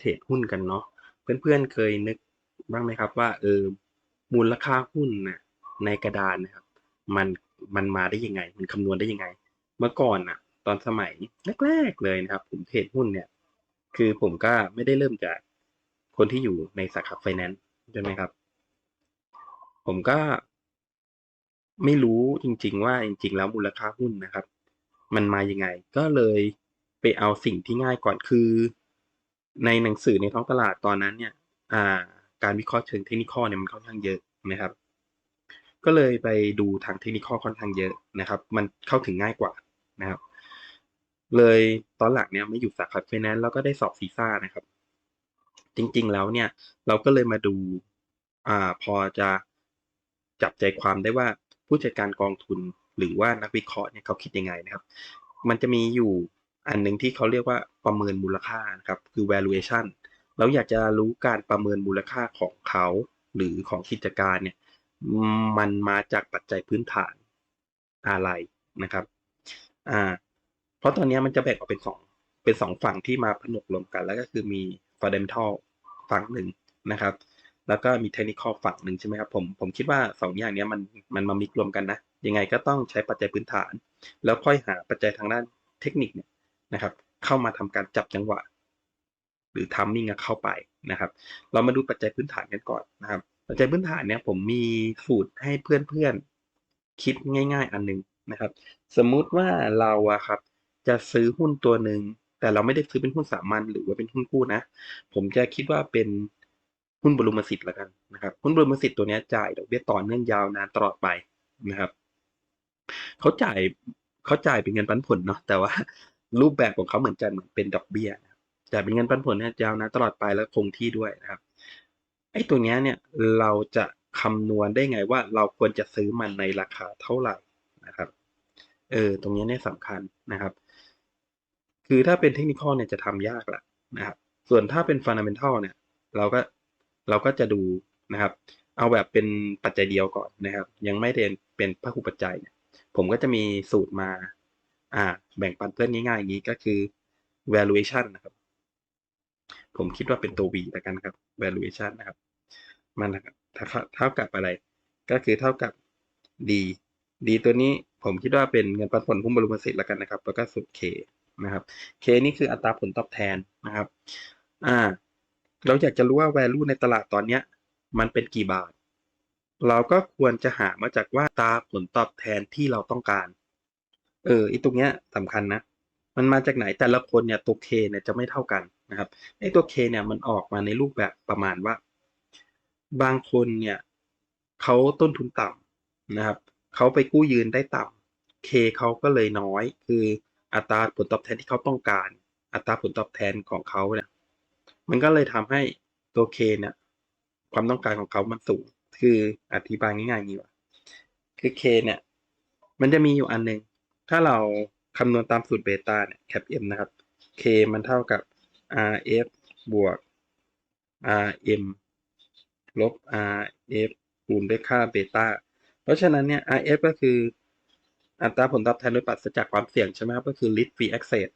เทรดหุ้นกันเนาะเพื่อนๆเคยนึกบ้างไหมครับว่าเออมูลค่าหุ้นน่ะในกระดานนะครับ มันมันมาได้ยังไง มันคำนวณได้ยังไง เมื่อก่อนน่ะตอนสมัยแรกๆเลยนะครับ ผมเทรดหุ้นเนี่ย คือผมก็ไม่ได้เริ่มจากคนที่อยู่ในสาขาไฟแนนซ์ใช่ไหมครับ ผมก็ไม่รู้จริง ๆ ว่าจริง ๆ แล้วมูลค่าหุ้นนะครับ มันมายังไง ก็เลยไปเอาสิ่งที่ง่ายก่อนคือ ในหนังสือในท้องตลาดตอนนั้นเนี่ยอ่าการวิเคราะห์เชิงเทคนิคเนี่ยมันค่อนข้างเยอะนะครับ ก็เลยไปดูทางเทคนิคค่อนข้างเยอะนะครับ มันเข้าถึงง่ายกว่านะครับ เลยตอนหลังเนี่ยไม่อยู่สาขาไฟแนนซ์แล้วก็ได้สอบซีซ่านะครับ จริงๆแล้วเนี่ยเราก็เลยมาดูอ่าพอจะจับใจความได้ว่าผู้จัดการกองทุนหรือว่านักวิเคราะห์เนี่ยเขาคิดยังไงนะครับ มันจะมีอยู่ อันหนึ่งที่เขาเรียกว่าประเมินมูลค่านะครับคือ valuation เราอยากจะรู้การประเมินมูลค่าของเขาหรือของกิจการเนี่ยมันมาจากปัจจัยพื้นฐานอะไรนะครับอ่าเพราะตอนนี้มันจะแบ่งออกเป็นสองเป็นสองฝั่งที่มาผนวกรวมกัน แล้วก็คือมี fundamental ฝั่งหนึ่งนะครับ แล้วก็มี technical ฝั่งหนึ่งใช่ไหมครับผมผมคิดว่าสองอย่างนี้มันมันมามิกรวมกันนะยังไงก็ต้องใช้ปัจจัยพื้นฐาน แล้วค่อยหาปัจจัยทางด้านเทคนิคเนี่ย นะครับ เข้ามาทำการจับจังหวะ หรือ timing เข้าไปนะครับ เรามาดูปัจจัยพื้นฐานกันก่อนนะครับ ปัจจัยพื้นฐานเนี่ยผมมีสูตรให้เพื่อนๆคิดง่าย ๆ อันหนึงนะครับ สมมุติว่าเราอะครับ จะซื้อหุ้นตัวหนึ่งแต่เราไม่ได้ซื้อเป็นหุ้นสามัญหรือว่าเป็นหุ้นกู้นะ ผมจะคิดว่าเป็นหุ้นบรมสิทธิ์ละกันนะครับ หุ้นบรมสิทธิ์ตัวนี้จ่ายดอกเบี้ยต่อเนื่องยาวนานตลอดไปนะครับเขาจ่ายเขาจ่ายเป็นเงินปันผลเนาะแต่ว่า รูปแบบของเขาเหมือนจะเหมือนเป็นดอกเบี้ยนะครับจ่ายเป็นเงินปันผลเนี่ยยาวนานตลอดไปแล้วคงที่ด้วยนะครับไอ้ตัวเนี้ยเนี่ยเราจะคำนวณได้ไงว่าเราควรจะซื้อมันในราคาเท่าไหร่นะครับเออตรงนี้เนี่ยสำคัญนะครับ คือถ้าเป็นเทคนิคเนี่ยจะทำยากแหละนะครับ ส่วนถ้าเป็นฟันดัมเบลทัลเนี่ยเราก็เราก็จะดูนะครับ เอาแบบเป็นปัจจัยเดียวก่อนนะครับ ยังไม่เรียนเป็นพหุปัจจัยเนี่ยผมก็จะมีสูตรมา อ่า แบ่งปันเพื่อนง่ายๆอย่างนี้ก็คือ valuation นะครับ ผมคิดว่าเป็นตัว V แล้วกันครับ valuation นะครับ มันนะครับเท่ากับอะไร ก็คือเท่ากับ D D ตัวนี้ผมคิดว่าเป็นเงินปันผลหุ้นบรมสิทธิ์แล้วกันนะครับ แล้วก็สูตร K นะครับ K นี่คืออัตราผลตอบแทนนะครับ อ่า เราอยากจะรู้ว่า value ในตลาดตอนเนี้ย มันเป็นกี่บาท เราก็ควรจะหามาจากว่าตราผลตอบแทนที่เราต้องการ เออไอตรงเนี้ยสำคัญนะ มันมาจากไหนแต่ละคนเนี่ยตัว K เนี่ยจะไม่เท่ากันนะครับไอตัว K เนี่ยมันออกมาในรูปแบบประมาณว่า บางคนเนี่ยเขาต้นทุนต่ำนะครับเขาไปกู้ยืนได้ต่ำ K เขาก็เลยน้อย คืออัตราผลตอบแทนที่เขาต้องการ อัตราผลตอบแทนของเขาเนี่ยมันก็เลยทำให้ตัว K เนี่ยความต้องการของเขามันสูง คืออธิบายง่ายง่างนี้ว่าคือ K เนี่ย มันจะมีอยู่อันหนึ่ง ถ้าเราคำนวณตามสูตรเบต้าเนี่ยแคป M นะครับ K มันเท่ากับ RF บวก RM ลบ RF คูณด้วยค่าเบต้าเพราะฉะนั้นเนี่ย RF ก็คืออัตราผลตอบแทนโดยปราศจากความเสี่ยงใช่ไหมครับ ก็คือ risk free access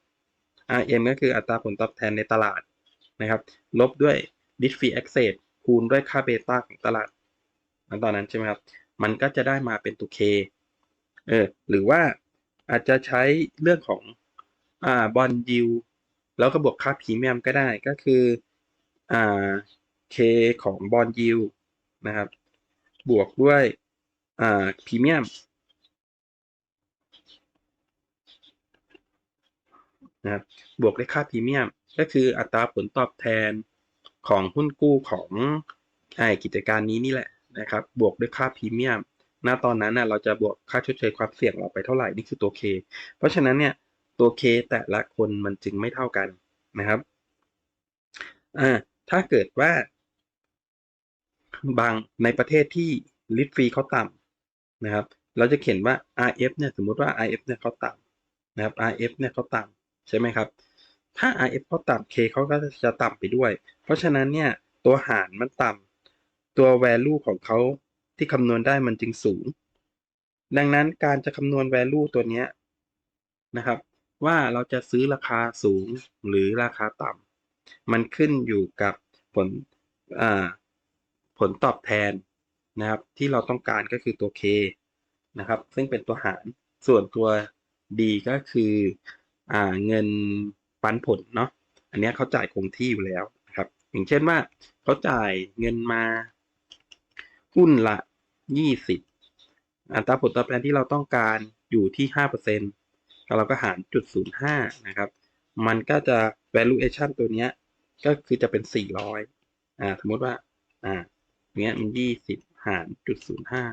RM ก็คืออัตราผลตอบแทนในตลาดนะครับ ลบด้วย risk free access คูณด้วยค่าเบต้าของตลาดตอนนั้นใช่ไหมครับ มันก็จะได้มาเป็นตัว K เออหรือว่า อาจจะใช้เรื่องของอ่าบอลยิวแล้วก็บวกค่าพรีเมียมก็ได้ก็คืออ่า K ของบอลยิวนะครับ บวกด้วยอ่าพรีเมียมนะครับบวกด้วยค่าพรีเมียม ก็คืออัตราผลตอบแทนของหุ้นกู้ของไอ้กิจการนี้นี่แหละนะครับ บวกด้วยค่าพรีเมียม ณตอนนั้นนะเราจะบวกค่าชดเชยความเสี่ยงเราไปเท่าไหร่นี่คือตัว K เพราะฉะนั้นเนี่ยตัว K แต่ละคนมันจึงไม่เท่ากันนะครับอ่าถ้าเกิดว่า บางในประเทศที่ลิตฟรีเขาต่ำนะครับ เราจะเขียนว่า RF เนี่ยสมมติว่า RF เนี่ยเขาต่ำนะครับ RF เนี่ยเขาต่ำใช่ไหมครับ ถ้า RF เขาต่ำ K เขาก็จะต่ำไปด้วย เพราะฉะนั้นเนี่ยตัวหารมันต่ำตัว value ของเขา ที่คำนวณได้มันจึงสูง ดังนั้นการจะคำนวณ value ตัวนี้นะครับ ว่าเราจะซื้อราคาสูงหรือราคาต่ำมันขึ้นอยู่กับผลผลตอบแทนนะครับ ที่เราต้องการก็คือตัว K นะครับ ซึ่งเป็นตัวหารส่วนตัว D ก็คืออเงินปันผลเนาะอันนี้เขาจ่ายคงที่อยู่แล้วนะครับ อย่างเช่นว่าเขาจ่ายเงินมา หุ้นละยี่สิบอัตราผลตอบแทนที่เราต้องการอยู่ที่ห้าเปอร์เซ็นต์เราก็หารจุดศูนย์ห้านะครับ มันก็จะ valuation ตัวเนี้ยก็คือจะเป็นสี่ร้อยอ่าสมมติว่า อ่าเนี้ยมันยี่สิบหารจุดศูนย์ห้า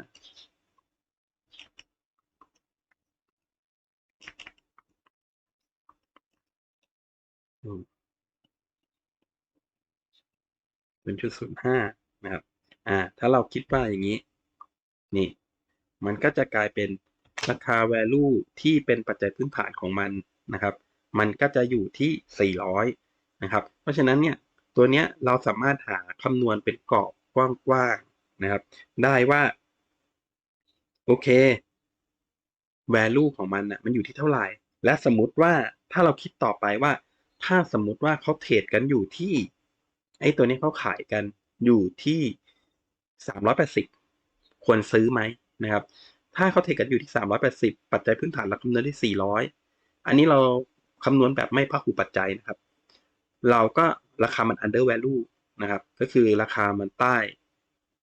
เป็นจุดศูนย์ห้านะครับ อ่า ถ้าเราคิดว่าอย่างนี้ นี่ มันก็จะกลายเป็นราคา value ที่เป็นปัจจัยพื้นฐานของมันนะครับ มันก็จะอยู่ที่ 400 นะครับ เพราะฉะนั้นเนี่ย ตัวเนี้ยเราสามารถหาคำนวณเป็นกรอบกว้างๆนะครับ ได้ว่า โอเค value ของมันน่ะมันอยู่ที่เท่าไหร่ และสมมติว่าถ้าเราคิดต่อไปว่า ถ้าสมมติว่าเขาเทรดกันอยู่ที่ ไอ้ตัวนี้เขาขายกันอยู่ที่ 380 ควรซื้อไหมนะครับ ถ้าเขาเทรดกันอยู่ที่ 380 ปัจจัยพื้นฐานเราคำนวณได้400 อันนี้เราคำนวณแบบไม่พหุปัจจัยนะครับ เราก็ราคามัน under value นะครับ ก็คือราคามันใต้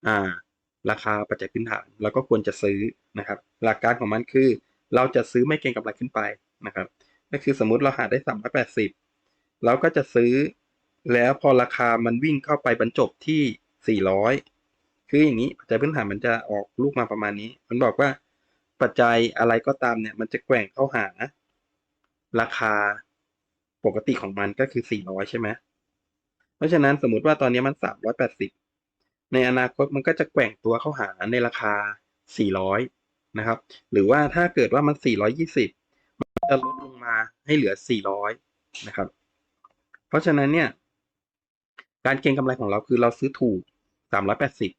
อ่าราคาปัจจัยพื้นฐานเราก็ควรจะซื้อนะครับ หลักการของมันคือ เราจะซื้อไม่เก็งกำไรขึ้นไปนะครับ ก็คือสมมุติเราหาได้ 380 เราก็จะซื้อแล้วพอราคามันวิ่งเข้าไปบรรจบที่ 400 คืออย่างนี้ปัจจัยพื้นฐานมันจะออกลูกมาประมาณนี้ มันบอกว่าปัจจัยอะไรก็ตามเนี่ย มันจะแกว่งเข้าหา ราคาปกติของมันก็คือ 400 ใช่ไหมเพราะฉะนั้นสมมุติว่าตอนนี้มัน 380 ในอนาคตมันก็จะแกว่งตัวเข้าหาในราคา 400 นะครับ หรือว่าถ้าเกิดว่ามัน 420 มันจะลดลงมาให้เหลือ 400 นะครับ เพราะฉะนั้นเนี่ย การเก็งกำไรของเราคือเราซื้อถูก 380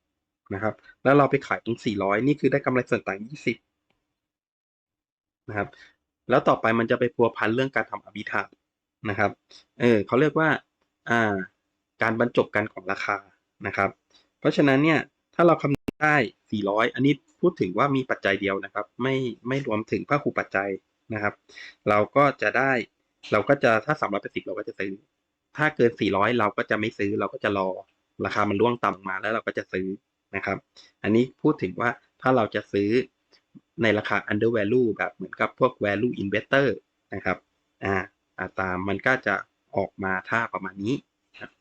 นะครับ แล้วเราไปขายตรง 400 นี่คือได้กำไรส่วนต่าง 20 นะครับ แล้วต่อไปมันจะไปพัวพันเรื่องการทำอภิธานะครับ เออเขาเรียกว่าอ่าการบรรจบกันของราคานะครับ เพราะฉะนั้นเนี่ยถ้าเราคำนวณได้ 400 อันนี้พูดถึงว่ามีปัจจัยเดียวนะครับ ไม่ไม่รวมถึงพหุปัจจัยนะครับ เราก็จะได้เราก็จะถ้า 380 เราก็จะซื้อ ถ้าเกิน 400 เราก็จะไม่ซื้อ เราก็จะรอ ราคามันร่วงต่ำมาแล้วเราก็จะซื้อ นะครับ อันนี้พูดถึงว่าถ้าเราจะซื้อในราคา under value แบบเหมือนกับพวก value investor นะครับ อ่าอัตามันก็จะออกมาท่าประมาณนี้ครับ